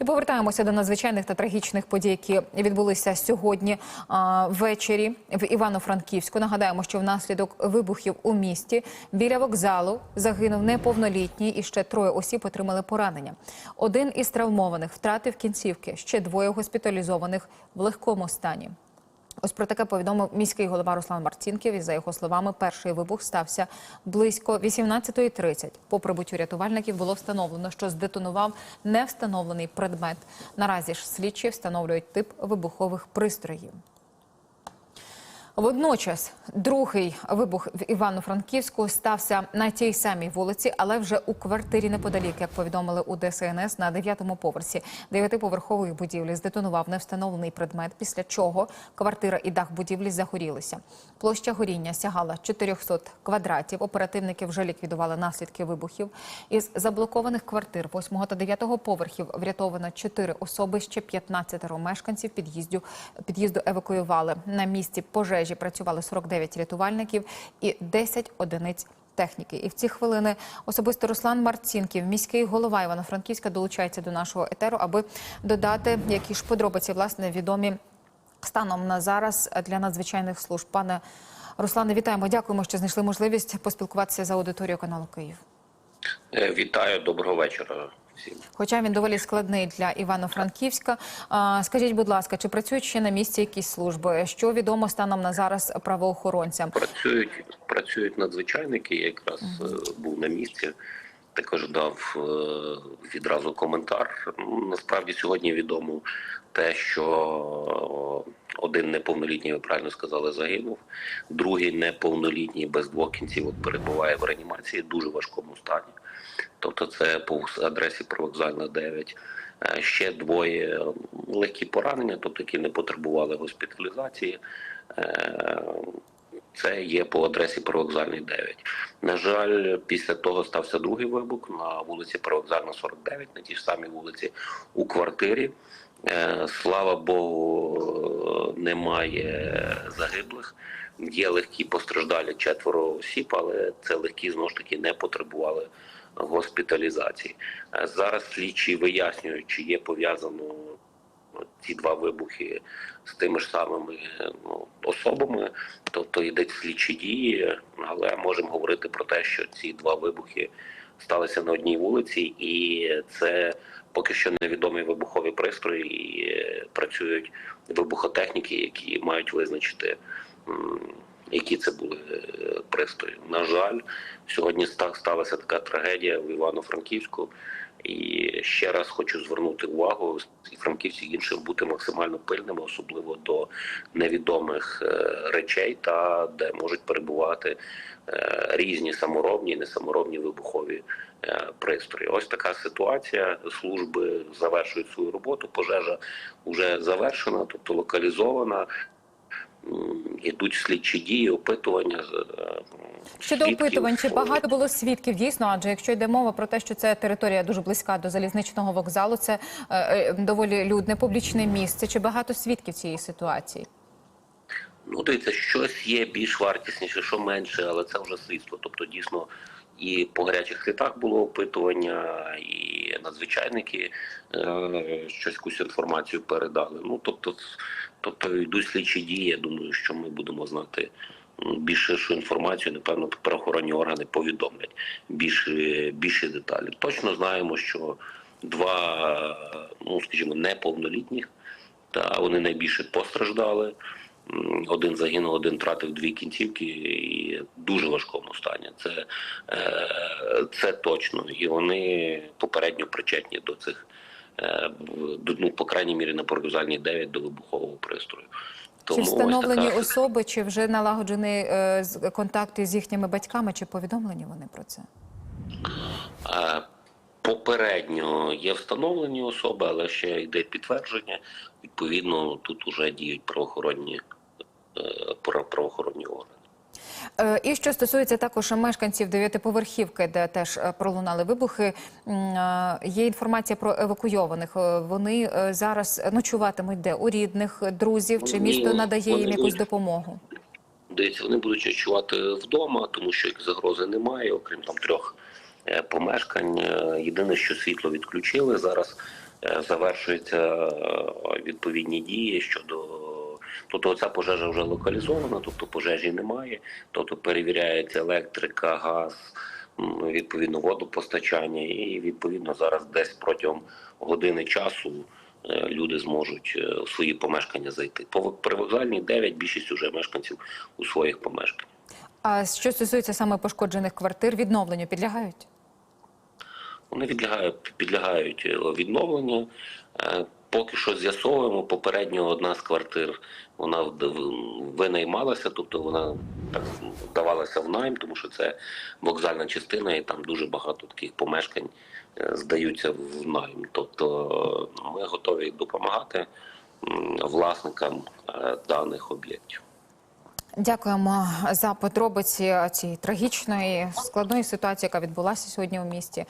І повертаємося до надзвичайних та трагічних подій, які відбулися сьогодні а, ввечері в Івано-Франківську. Нагадаємо, що внаслідок вибухів у місті біля вокзалу загинув неповнолітній і ще троє осіб отримали поранення. Один із травмованих втратив кінцівки, ще двоє госпіталізованих в легкому стані. Ось про таке повідомив міський голова Руслан Марцінків. І за його словами, перший вибух стався близько 18.30. По прибуттю рятувальників було встановлено, що здетонував невстановлений предмет. Наразі ж слідчі встановлюють тип вибухових пристроїв. Водночас другий вибух в Івано-Франківську стався на тій самій вулиці, але вже у квартирі неподалік, як повідомили у ДСНС на дев'ятому поверсі дев'ятиповерхової будівлі. Здетонував невстановлений предмет, після чого квартира і дах будівлі загорілися. Площа горіння сягала 400 квадратів. Оперативники вже ліквідували наслідки вибухів. Із заблокованих квартир 8 та 9 поверхів врятовано 4 особи. Ще 15 мешканців під'їзду під'їзду евакуювали. На місці пожежі працювали 49 рятувальників і 10 одиниць техніки. І в ці хвилини особисто Руслан Марцінків, міський голова Івано-Франківська, долучається до нашого етеру, аби додати які ж подробиці власне відомі станом на зараз для надзвичайних служб. Пане Руслане, вітаємо. Дякуємо, що знайшли можливість поспілкуватися за аудиторією каналу Київ. Е, Вітаю, доброго вечора всім. Хоча він доволі складний для Івано-Франківська. Скажіть, будь ласка, чи працюють ще на місці якісь служби? Що відомо станом на зараз правоохоронцям? Працюють працюють надзвичайники. Я якраз е, був на місці. Також дав е, відразу коментар. Ну, Насправді сьогодні відомо те, що один неповнолітній, ви правильно сказали, загинув. Другий неповнолітній без двох кінців от перебуває в реанімації, в дуже важкому стані. Тобто, це по адресі Провокзальна 9. Е, Ще двоє легкі поранення, тобто які не потребували госпіталізації. Це є по адресі Привокзальний 9. На жаль, після того стався другий вибух на вулиці Привокзальна 49, на тій ж самій вулиці у квартирі. Е, Слава Богу, немає загиблих. Є легкі постраждалі четверо осіб, але це легкі знову ж таки не потребували госпіталізації. Е, Зараз слідчі вияснюють, чи є пов'язано ці два вибухи з тими ж самими ну, особами, тобто йдуть слідчі дії, але можемо говорити про те, що ці два вибухи сталися на одній вулиці, і це поки що невідомі вибухові пристрої. І працюють вибухотехніки, які мають визначити. Які це були е, пристрої? На жаль, сьогодні сталася така трагедія в Івано-Франківську. І ще раз хочу звернути увагу і франківці іншим бути максимально пильними, особливо до невідомих е, речей, та де можуть перебувати е, різні саморобні і несаморобні вибухові е, пристрої. Ось така ситуація. Служби завершують свою роботу. Пожежа вже завершена, тобто локалізована. М, Ідуть слідчі дії, опитування. е, Щодо свідків. опитувань, чи багато було свідків дійсно? Адже якщо йде мова про те, що це територія дуже близька до залізничного вокзалу, це е, е, доволі людне публічне місце. Чи багато свідків цієї ситуації? Ну, дивіться, щось є більш вартісніше, що менше, але це вже слідство. Тобто, дійсно, і по гарячих слідах було опитування, і надзвичайники е, щось якусь інформацію передали. Ну, тобто, тобто йдуть слідчі дії. Я думаю, що ми будемо знати м, більше інформацію. Напевно, правоохоронні органи повідомлять більше, більше деталі. Точно знаємо, що два, ну скажімо, неповнолітніх, та вони найбільше постраждали. Один загинув, один втратив дві кінцівки і в дуже важкому стані. Це, е, це точно. І вони попередньо причетні до цих, е, ну, по крайній мірі, на Поргузальній 9 до вибухового пристрою. Чи встановлені така- особи, чи вже налагоджені е, контакти з їхніми батьками, чи повідомлені вони про це? Попередньо є встановлені особи, але ще йде підтвердження. Відповідно, тут вже діють правоохоронні, право- правоохоронні органи. Е, І що стосується також мешканців дев'ятиповерхівки, де теж е, пролунали вибухи, е, є інформація про евакуйованих. Е, Вони е, зараз ночуватимуть де у рідних, друзів, чи Ні, місто надає їм якусь будуть. допомогу? Дивіться, вони будуть ночувати вдома, тому що їх загрози немає, окрім там трьох е, помешкань. Е, Єдине, що світло відключили зараз. е, завершуються е, відповідні дії щодо. Тобто ця пожежа вже локалізована, тобто пожежі немає, тобто перевіряється електрика, газ, відповідно водопостачання, і відповідно зараз десь протягом години часу е, люди зможуть е, у свої помешкання зайти. По привокзальній 9 більшість уже мешканців у своїх помешканнях. А що стосується саме пошкоджених квартир, відновленню підлягають? Вони підлягають, підлягають е, відновленню. Поки що з'ясовуємо. Попередньо одна з квартир вона винаймалася, тобто вона так вдавалася в найм, тому що це вокзальна частина, і там дуже багато таких помешкань е, здаються в найм. Тобто е, ми готові допомагати власникам е, даних об'єктів. Дякуємо за подробиці цієї трагічної складної ситуації, яка відбулася сьогодні у місті.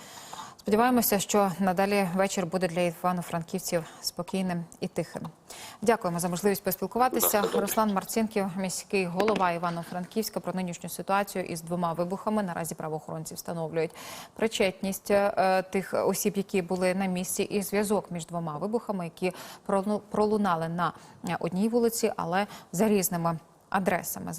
Сподіваємося, що надалі вечір буде для івано-франківців спокійним і тихим. Дякуємо за можливість поспілкуватися. Руслан Марцинків, міський голова Івано-Франківська, про нинішню ситуацію із двома вибухами. Наразі правоохоронці встановлюють причетність е, тих осіб, які були на місці, і зв'язок між двома вибухами, які пролу- пролунали на е, одній вулиці, але за різними адресами.